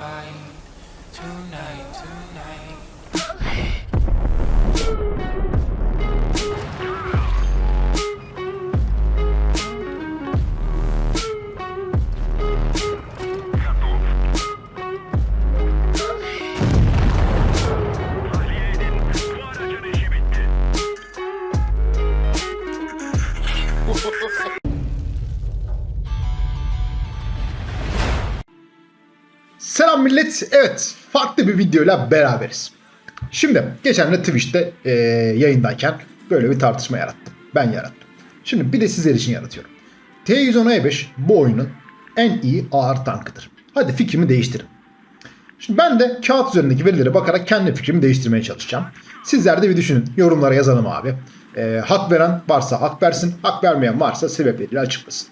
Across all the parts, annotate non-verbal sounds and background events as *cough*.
fight tonight, tonight. Selam millet. Evet, farklı bir videoyla beraberiz. Şimdi geçen de Twitch'te e, yayındayken böyle bir tartışma yarattım. Ben yarattım. Şimdi bir de sizler için yaratıyorum. T110E5 bu oyunun en iyi ağır tankıdır. Hadi fikrimi değiştirin. Şimdi ben de kağıt üzerindeki verilere bakarak kendi fikrimi değiştirmeye çalışacağım. Sizler de bir düşünün. Yorumlara yazalım abi. E, hak veren varsa hak versin. Hak vermeyen varsa sebepleriyle açıklasın.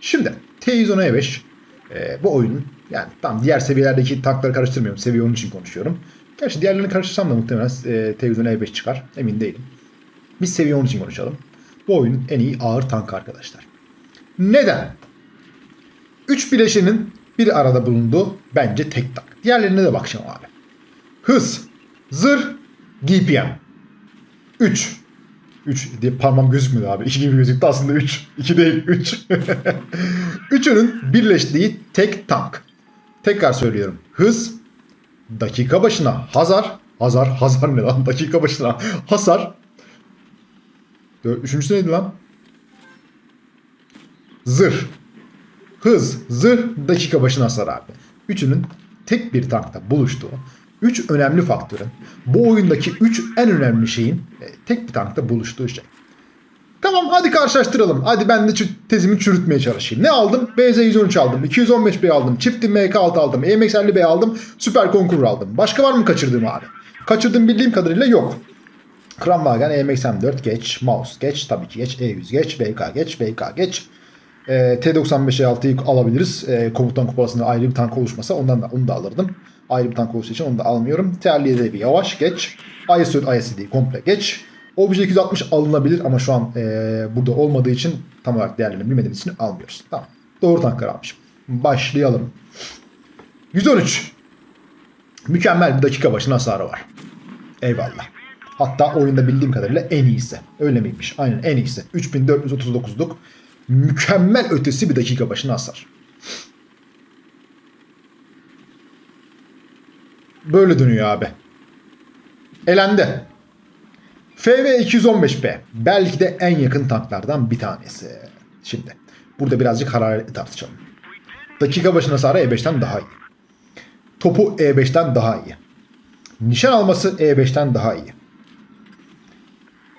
Şimdi T110E5 e, bu oyunun yani tam diğer seviyelerdeki tankları karıştırmıyorum. Seviye onun için konuşuyorum. Gerçi diğerlerini karıştırsam da muhtemelen e, T110E5 çıkar. Emin değilim. Biz seviye onun için konuşalım. Bu oyunun en iyi ağır tankı arkadaşlar. Neden? 3 bileşenin bir arada bulunduğu bence tek tank. Diğerlerine de bakacağım abi. Hız, zırh, DPM. 3. 3 diye parmağım gözükmüyor abi. 2 gibi gözüktü aslında 3. 2 değil 3. *laughs* Üçünün birleştiği tek tank. Tekrar söylüyorum. Hız, dakika başına hazar, hazar, hazar ne lan? *laughs* Dakika başına hasar. Üçüncüsü neydi lan? Zırh. Hız, zırh, dakika başına hasar abi. Üçünün tek bir tankta buluştuğu, üç önemli faktörün, bu oyundaki üç en önemli şeyin e, tek bir tankta buluştuğu şey. Tamam hadi karşılaştıralım. Hadi ben de tezimi çürütmeye çalışayım. Ne aldım? BZ113 aldım. 215B aldım. Çiftim MK6 aldım. EMX50B aldım. Süper Conqueror aldım. Başka var mı kaçırdığım abi? Kaçırdığım bildiğim kadarıyla yok. Kramwagen, EMX-M4 geç. Mouse geç. Tabii ki geç. E100 geç. VK geç. VK geç. Ee, T95E6'yı alabiliriz. Ee, komutan kupalasında ayrı bir tank oluşmasa ondan da, onu da alırdım. Ayrı bir tank oluştuğu için onu da almıyorum. TR7'de bir yavaş geç. IS-4 ISD'yi komple geç. Obj 260 alınabilir ama şu an ee, burada olmadığı için tam olarak değerlerini bilmediğimiz için almıyoruz. Tamam. Doğru tanklar almışım. Başlayalım. 113. Mükemmel bir dakika başına hasarı var. Eyvallah. Hatta oyunda bildiğim kadarıyla en iyisi. Öyle miymiş? Aynen en iyisi. 3439'luk mükemmel ötesi bir dakika başına hasar. Böyle dönüyor abi. Elendi. FV 215B belki de en yakın tanklardan bir tanesi. Şimdi burada birazcık hararetli tartışalım. Dakika başına hasarı E5'ten daha iyi. Topu E5'ten daha iyi. Nişan alması E5'ten daha iyi.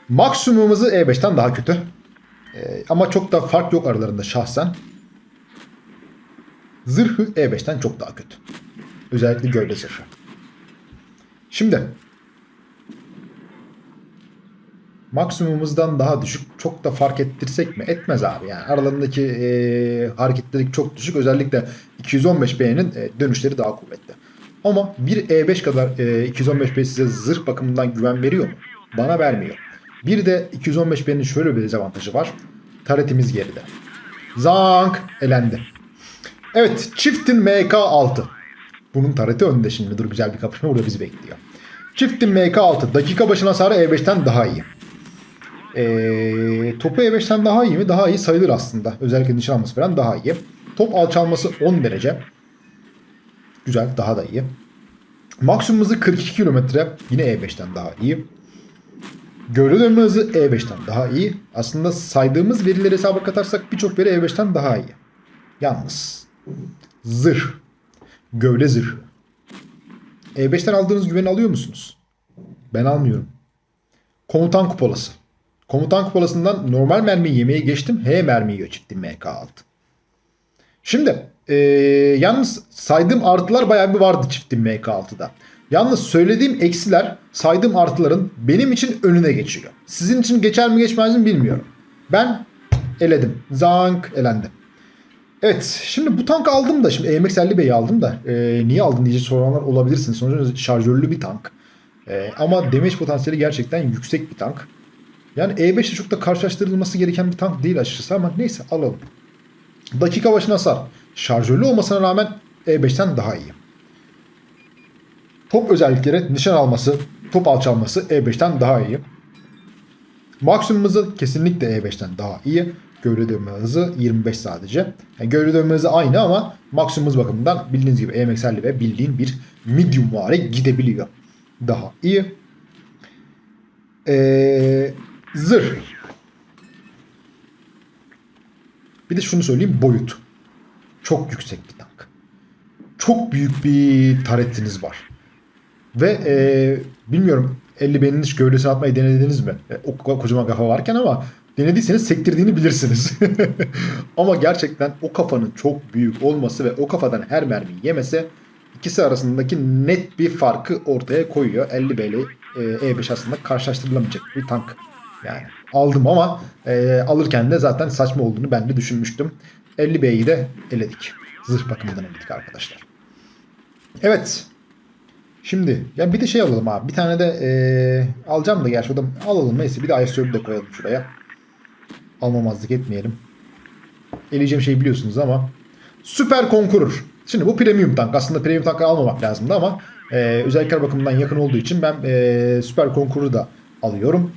Maksimumumuzu E5'ten daha kötü. Ee, ama çok da fark yok aralarında şahsen. Zırhı E5'ten çok daha kötü. Özellikle gövde zırhı. Şimdi maksimumumuzdan daha düşük çok da fark ettirsek mi? Etmez abi yani. Aralarındaki e, hareketlilik çok düşük. Özellikle 215B'nin e, dönüşleri daha kuvvetli. Ama bir E5 kadar e, 215B size zırh bakımından güven veriyor mu? Bana vermiyor. Bir de 215B'nin şöyle bir dezavantajı var. Taretimiz geride. Zank elendi. Evet çiftin MK6. Bunun tareti önde şimdi. Dur güzel bir kapışma burada bizi bekliyor. Çiftin MK6 dakika başına hasarı E5'ten daha iyi. Ee, topu E5'ten daha iyi mi? Daha iyi sayılır aslında. Özellikle nişan alması falan daha iyi. Top alçalması 10 derece. Güzel daha da iyi. Maksimum hızı 42 kilometre. Yine E5'ten daha iyi. Gövde dönme hızı E5'ten daha iyi. Aslında saydığımız verileri hesaba katarsak birçok veri E5'ten daha iyi. Yalnız zırh, gövde zırhı. E5'ten aldığınız güveni alıyor musunuz? Ben almıyorum. Komutan kupolası. Komutan kupolasından normal mermi yemeye geçtim. H mermi yiyor çiftim MK6. Şimdi eee, yalnız saydığım artılar bayağı bir vardı çiftim MK6'da. Yalnız söylediğim eksiler saydığım artıların benim için önüne geçiyor. Sizin için geçer mi geçmez mi bilmiyorum. Ben eledim. Zank elendi. Evet şimdi bu tank aldım da şimdi EMX-50B'yi aldım da e, niye aldın diye soranlar olabilirsiniz. Sonuçta şarjörlü bir tank. E, ama damage potansiyeli gerçekten yüksek bir tank. Yani E5 ile çok da karşılaştırılması gereken bir tank değil açıkçası ama neyse alalım. Dakika başına hasar. Şarjörlü olmasına rağmen E5'ten daha iyi. Top özellikleri nişan alması, top alçalması E5'ten daha iyi. Maksimum hızı kesinlikle E5'ten daha iyi. Gövde dönme hızı 25 sadece. Yani gövde dönme hızı aynı ama maksimum hız bakımından bildiğiniz gibi EMX'li ve bildiğin bir medium vari gidebiliyor. Daha iyi. Ee, zırh. Bir de şunu söyleyeyim boyut. Çok yüksek bir tank. Çok büyük bir taretiniz var. Ve e, bilmiyorum 50 benin hiç gövdesine atmayı denediniz mi? E, o ko- kocaman kafa varken ama denediyseniz sektirdiğini bilirsiniz. *laughs* ama gerçekten o kafanın çok büyük olması ve o kafadan her mermiyi yemesi ikisi arasındaki net bir farkı ortaya koyuyor. 50 ile e, E5 aslında karşılaştırılamayacak bir tank. Yani aldım ama e, alırken de zaten saçma olduğunu ben de düşünmüştüm. 50B'yi de eledik. Zırh bakımından eledik arkadaşlar. Evet. Şimdi ya bir de şey alalım abi. Bir tane de e, alacağım da gerçi alalım. Neyse bir de IS-4'ü de koyalım şuraya. Almamazlık etmeyelim. Eleyeceğim şeyi biliyorsunuz ama. Süper Conqueror. Şimdi bu premium tank. Aslında premium tankı almamak lazımdı ama e, özellikler bakımından yakın olduğu için ben e, Süper Conqueror'u da alıyorum.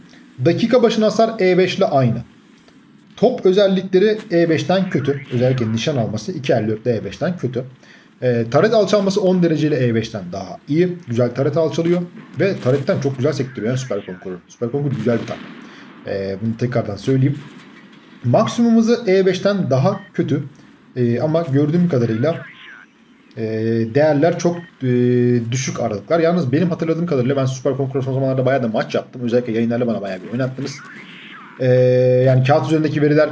Dakika başına hasar E5 ile aynı. Top özellikleri E5'ten kötü. Özellikle nişan alması 2.54'de E5'ten kötü. E, taret alçalması 10 dereceyle E5'ten daha iyi. Güzel taret alçalıyor. Ve taretten çok güzel sektiriyor yani Süper Conqueror. Süper Conqueror güzel bir tank. E, bunu tekrardan söyleyeyim. Maksimum hızı E5'ten daha kötü. E, ama gördüğüm kadarıyla e, değerler çok e, düşük aralıklar. Yalnız benim hatırladığım kadarıyla ben Süper Conqueror son zamanlarda bayağı da maç yaptım. Özellikle yayınlarla bana bayağı bir oynattınız. E, yani kağıt üzerindeki veriler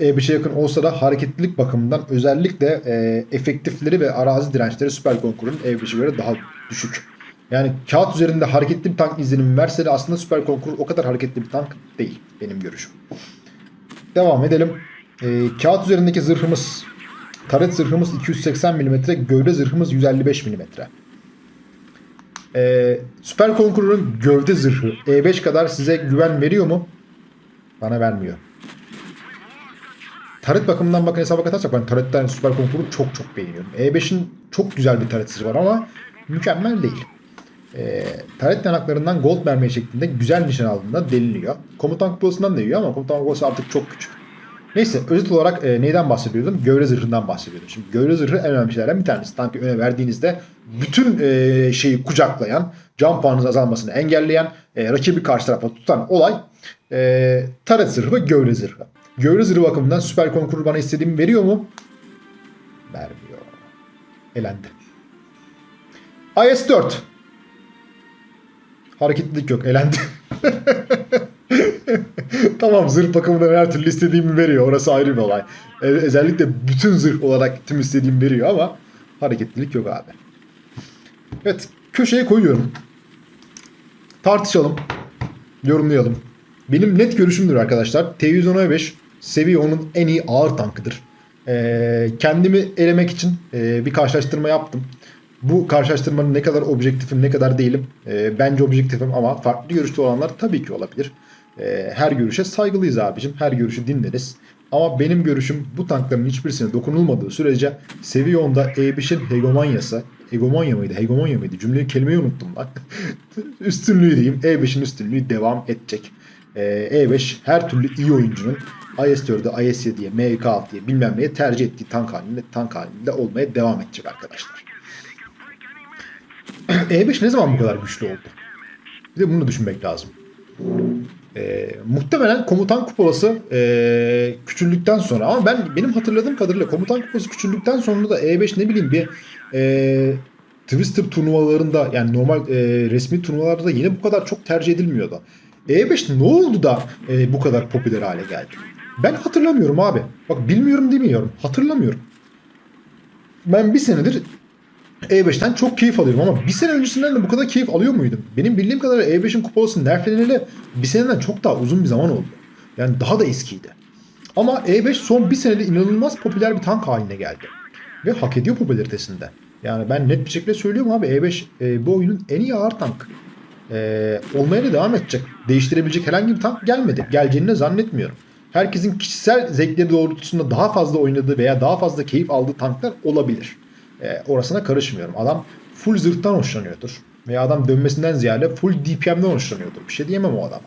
E5'e yakın olsa da hareketlilik bakımından özellikle e, efektifleri ve arazi dirençleri Süper Conqueror'un E5'e göre daha düşük. Yani kağıt üzerinde hareketli bir tank izlenimi verse de aslında Süper Conqueror o kadar hareketli bir tank değil benim görüşüm. Devam edelim. E, kağıt üzerindeki zırhımız Taret zırhımız 280 mm, gövde zırhımız 155 mm. Ee, Süper Conqueror'un gövde zırhı E5 kadar size güven veriyor mu? Bana vermiyor. Taret bakımından bakın hesaba katarsak ben taretten Süper Conqueror'u çok çok beğeniyorum. E5'in çok güzel bir taret var ama mükemmel değil. E, taret yanaklarından gold mermi şeklinde güzel nişan aldığında deliniyor. Komutan kupasından da yiyor ama komutan kupası artık çok küçük. Neyse özet olarak e, neyden bahsediyordum? Gövde zırhından bahsediyordum. Şimdi gövde zırhı en önemli şeylerden bir tanesi. Tankı öne verdiğinizde bütün e, şeyi kucaklayan, can puanınız azalmasını engelleyen, e, rakibi karşı tarafa tutan olay e, taret zırhı ve gövde zırhı. Gövde zırhı bakımından Süper Conqueror bana istediğimi veriyor mu? Vermiyor. Elendi. IS-4 Hareketlilik yok. Elendi. *laughs* tamam zırh bakımından her türlü istediğimi veriyor. Orası ayrı bir olay. E, özellikle bütün zırh olarak tüm istediğimi veriyor ama hareketlilik yok abi. Evet köşeye koyuyorum. Tartışalım. Yorumlayalım. Benim net görüşümdür arkadaşlar. T110 seviye onun en iyi ağır tankıdır. Ee, kendimi elemek için e, bir karşılaştırma yaptım. Bu karşılaştırmanın ne kadar objektifim ne kadar değilim. E, bence objektifim ama farklı görüşte olanlar tabii ki olabilir. E, her görüşe saygılıyız abicim. Her görüşü dinleriz. Ama benim görüşüm bu tankların hiçbirisine dokunulmadığı sürece seviye 10'da E5'in hegemonyası Hegemonya mıydı? Hegemonya mıydı? Cümleyi kelimeyi unuttum lan. *laughs* üstünlüğü diyeyim. E5'in üstünlüğü devam edecek. E, E5 her türlü iyi oyuncunun IS-4'e, IS-7'ye, MK6'ya bilmem neye tercih ettiği tank halinde, tank halinde olmaya devam edecek arkadaşlar. *clears throat* E5 ne zaman bu kadar güçlü oldu? Bir de bunu düşünmek lazım. Ee, muhtemelen komutan kupolası e, küçüldükten sonra ama ben benim hatırladığım kadarıyla komutan kupolası küçüldükten sonra da E5 ne bileyim bir e, Twister turnuvalarında yani normal e, resmi turnuvalarda yine bu kadar çok tercih edilmiyordu. E5 ne oldu da e, bu kadar popüler hale geldi? Ben hatırlamıyorum abi. Bak bilmiyorum demiyorum. Hatırlamıyorum. Ben bir senedir E5'ten çok keyif alıyorum ama bir sene öncesinden de bu kadar keyif alıyor muydum? Benim bildiğim kadarıyla E5'in kupolası nerfleneli bir seneden çok daha uzun bir zaman oldu. Yani daha da eskiydi. Ama E5 son bir senede inanılmaz popüler bir tank haline geldi. Ve hak ediyor popülaritesinde. Yani ben net bir şekilde söylüyorum abi E5 e, bu oyunun en iyi ağır tank. E, olmaya da devam edecek. Değiştirebilecek herhangi bir tank gelmedi. Geleceğini de zannetmiyorum. Herkesin kişisel zevkleri doğrultusunda daha fazla oynadığı veya daha fazla keyif aldığı tanklar olabilir. E, orasına karışmıyorum. Adam full zırhtan hoşlanıyordur. Veya adam dönmesinden ziyade full DPM'den hoşlanıyordur. Bir şey diyemem o adama.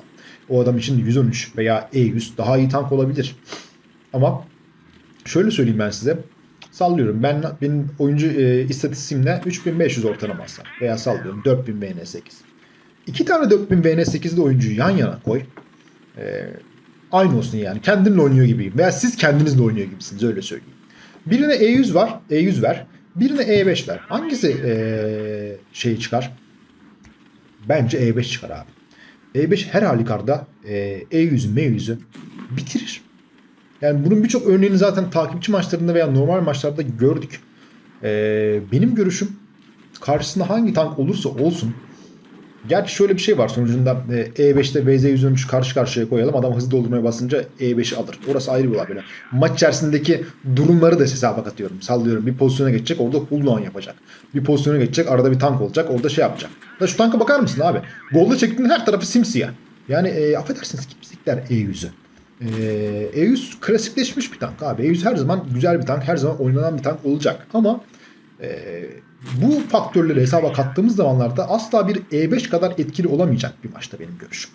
O adam için 113 veya E100 daha iyi tank olabilir. Ama şöyle söyleyeyim ben size. Sallıyorum. Ben benim oyuncu e, istatistiğimde 3500 ortalaması veya sallıyorum 4000 VN8. İki tane 4000 VN8'de oyuncuyu yan yana koy. E, aynı olsun yani. Kendinle oynuyor gibi. Veya siz kendinizle oynuyor gibisiniz öyle söyleyeyim. Birine E100 var. E100 ver. Birine E5 ver. Hangisi e, şey çıkar? Bence E5 çıkar abi. E5 her halükarda e, E100'ü M100'ü bitirir. Yani bunun birçok örneğini zaten takipçi maçlarında veya normal maçlarda gördük. Ee, benim görüşüm karşısında hangi tank olursa olsun Gerçi şöyle bir şey var sonucunda e, E5'te VZ113 karşı karşıya koyalım. Adam hızlı doldurmaya basınca E5'i alır. Orası ayrı bir olay. Maç içerisindeki durumları da hesaba katıyorum. Sallıyorum bir pozisyona geçecek orada cooldown yapacak. Bir pozisyona geçecek arada bir tank olacak orada şey yapacak. Da şu tanka bakar mısın abi? Golda çektiğin her tarafı simsiyah. Yani e, affedersiniz kimsikler E100'ü. Ee, E100 klasikleşmiş bir tank abi. E100 her zaman güzel bir tank, her zaman oynanan bir tank olacak. Ama e, bu faktörleri hesaba kattığımız zamanlarda asla bir E5 kadar etkili olamayacak bir maçta benim görüşüm.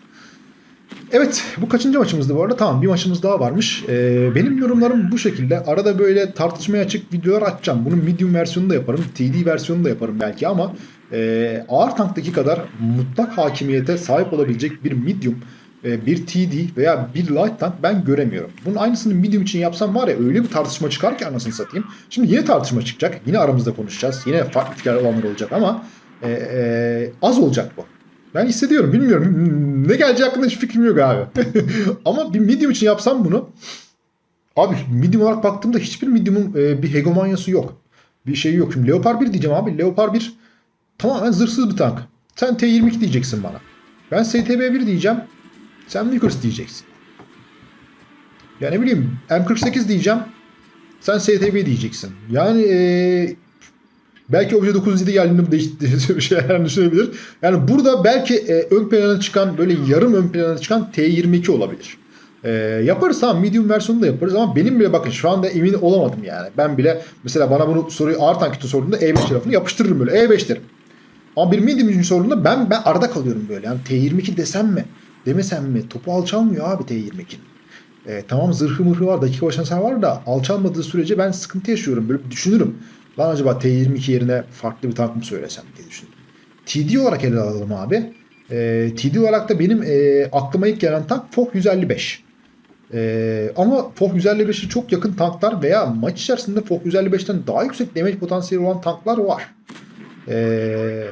Evet bu kaçıncı maçımızdı bu arada? Tamam bir maçımız daha varmış. Ee, benim yorumlarım bu şekilde. Arada böyle tartışmaya açık videolar açacağım. Bunun medium versiyonunu da yaparım. TD versiyonunu da yaparım belki ama e, ağır tanktaki kadar mutlak hakimiyete sahip olabilecek bir medium bir TD veya bir light tank ben göremiyorum. Bunun aynısını medium için yapsam var ya öyle bir tartışma çıkar ki anasını satayım. Şimdi yine tartışma çıkacak. Yine aramızda konuşacağız. Yine farklı fikirler olanlar olacak ama e, e, az olacak bu. Ben hissediyorum. Bilmiyorum. Ne geleceği hakkında hiç fikrim yok abi. *laughs* ama bir medium için yapsam bunu abi medium olarak baktığımda hiçbir medium'un e, bir hegemonyası yok. Bir şey yok. Şimdi Leopard 1 diyeceğim abi. Leopard 1 tamamen zırhsız bir tank. Sen T22 diyeceksin bana. Ben STB1 diyeceğim. Sen Vickers diyeceksin. Ya ne bileyim M48 diyeceğim. Sen STB diyeceksin. Yani ee, belki Obje 907 geldiğinde değiştiği *laughs* bir şeyler düşünebilir. Yani burada belki e, ön plana çıkan böyle yarım ön plana çıkan T22 olabilir. E, yaparız tamam medium versiyonu da yaparız ama benim bile bakın şu anda emin olamadım yani. Ben bile mesela bana bunu soruyu ağır tankiti sorduğunda E5 tarafını yapıştırırım böyle E5 derim. Ama bir medium sorduğunda ben ben arada kalıyorum böyle. Yani T22 desem mi? Demesem mi? Topu alçalmıyor abi T22'nin. E, tamam zırhı mırhı var, dakika başına sen var da alçalmadığı sürece ben sıkıntı yaşıyorum. Böyle düşünürüm. Lan acaba T22 yerine farklı bir tank mı söylesem diye düşündüm. TD olarak ele alalım abi. E, TD olarak da benim e, aklıma ilk gelen tank FOH 155. E, ama FOH 155'e çok yakın tanklar veya maç içerisinde FOH 155'ten daha yüksek damage potansiyeli olan tanklar var. Eee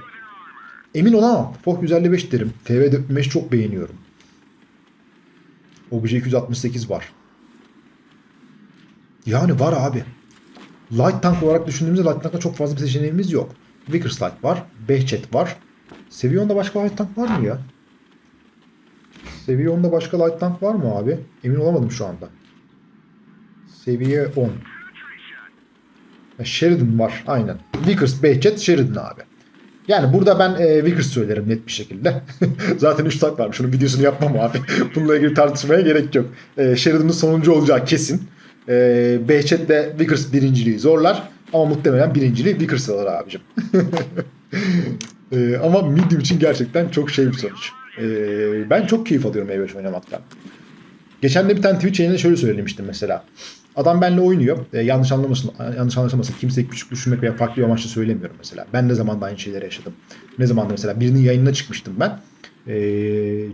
Emin olamam. FOH 155 derim. TV45 çok beğeniyorum. Obje 268 var. Yani var abi. Light tank olarak düşündüğümüzde light tankta çok fazla bir seçeneğimiz yok. Vickers Light var. Behçet var. Seviye 10'da başka light tank var mı ya? Seviye 10'da başka light tank var mı abi? Emin olamadım şu anda. Seviye 10. Sheridan var aynen. Vickers, Behçet, Sheridan abi. Yani burada ben e, Vickers söylerim net bir şekilde. *laughs* Zaten 3 tak varmış. Şunun videosunu yapmam abi. *laughs* Bununla ilgili tartışmaya gerek yok. E, Sheridan'ın sonuncu olacağı kesin. E, Behçet de Vickers birinciliği zorlar. Ama muhtemelen birinciliği Vickers alır abicim. *laughs* e, ama medium için gerçekten çok şey bir sonuç. E, ben çok keyif alıyorum E5 oynamaktan. Geçen de bir tane Twitch yayında şöyle söylemiştim mesela. Adam benimle oynuyor. E, yanlış anlamasın, yanlış anlaşılmasın. Kimseyi küçük düşürmek veya farklı amaçla söylemiyorum mesela. Ben ne zaman da aynı şeyleri yaşadım. Ne zaman da mesela birinin yayınına çıkmıştım ben. E,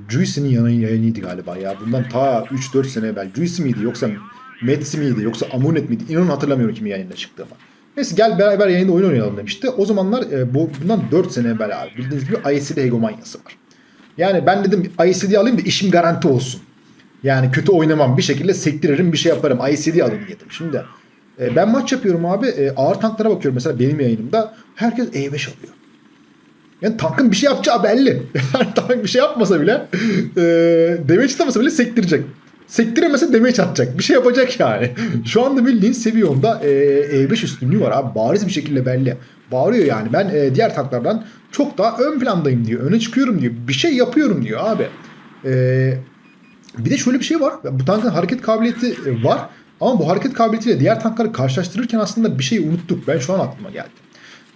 Juicy'nin yayını, yayınıydı galiba ya. Bundan ta 3-4 sene evvel. Juicy miydi yoksa Metsi miydi yoksa Amunet miydi? İnanın hatırlamıyorum kimin yayınına çıktığımı. Neyse gel beraber yayında oyun oynayalım demişti. O zamanlar e, bu, bundan 4 sene evvel abi. Bildiğiniz gibi ICD hegemonyası var. Yani ben dedim ICD alayım da işim garanti olsun. Yani kötü oynamam. Bir şekilde sektiririm bir şey yaparım. ICD alayım dedim. Şimdi e, ben maç yapıyorum abi. E, ağır tanklara bakıyorum mesela benim yayınımda. Herkes E5 alıyor. Yani tankın bir şey yapacağı belli. *laughs* Tank bir şey yapmasa bile e, damage tutamasa bile sektirecek. Sektiremese damage atacak. Bir şey yapacak yani. Şu anda bildiğin seviyonda e, E5 üstünlüğü var abi. Bariz bir şekilde belli. Bağırıyor yani. Ben e, diğer tanklardan çok daha ön plandayım diyor. Öne çıkıyorum diyor. Bir şey yapıyorum diyor abi. Eee bir de şöyle bir şey var. Bu tankın hareket kabiliyeti e, var. Ama bu hareket kabiliyetiyle diğer tankları karşılaştırırken aslında bir şey unuttuk. Ben şu an aklıma geldi.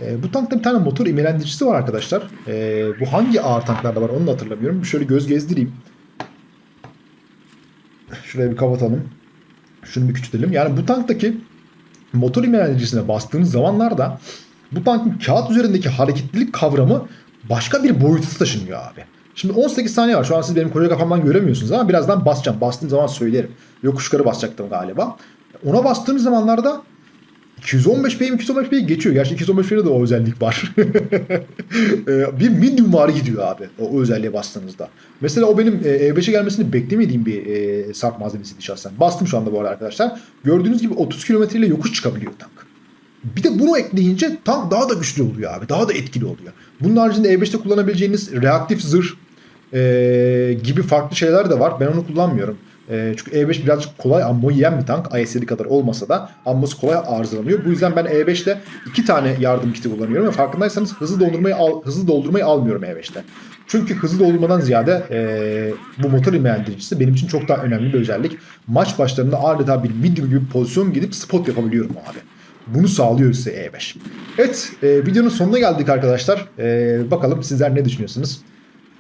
E, bu tankta bir tane motor imelendiricisi var arkadaşlar. E, bu hangi ağır tanklarda var onu da hatırlamıyorum. Şöyle göz gezdireyim. Şuraya bir kapatalım. Şunu bir küçültelim. Yani bu tanktaki motor imelendiricisine bastığınız zamanlarda bu tankın kağıt üzerindeki hareketlilik kavramı başka bir boyuta taşınıyor abi. Şimdi 18 saniye var. Şu an siz benim koca kafamdan göremiyorsunuz ama birazdan basacağım. Bastığım zaman söylerim. Yokuş yukarı basacaktım galiba. Ona bastığınız zamanlarda 215 p'yim 215 p'yi geçiyor. Gerçi 215 p'de de o özellik var. *laughs* Ee, bir medium var gidiyor abi o özelliğe bastığınızda. Mesela o benim e, E5'e gelmesini beklemediğim bir e, sarp malzemesiydi şahsen. Bastım şu anda bu arada arkadaşlar. Gördüğünüz gibi 30 kilometre ile yokuş çıkabiliyor tank. Bir de bunu ekleyince tank daha da güçlü oluyor abi. Daha da etkili oluyor. Bunun haricinde E5'te kullanabileceğiniz reaktif zırh e, gibi farklı şeyler de var. Ben onu kullanmıyorum. E, çünkü E5 birazcık kolay ammo yiyen bir tank. IS-7 kadar olmasa da ammosu kolay arızalanıyor. Bu yüzden ben E5'te iki tane yardım kiti kullanıyorum ve farkındaysanız hızlı doldurmayı al, hızlı doldurmayı almıyorum E5'te. Çünkü hızlı doldurmadan ziyade e, bu motor imelendiricisi benim için çok daha önemli bir özellik. Maç başlarında adeta bir medium gibi pozisyon gidip spot yapabiliyorum abi. Bunu sağlıyor size E5. Evet e, videonun sonuna geldik arkadaşlar. E, bakalım sizler ne düşünüyorsunuz?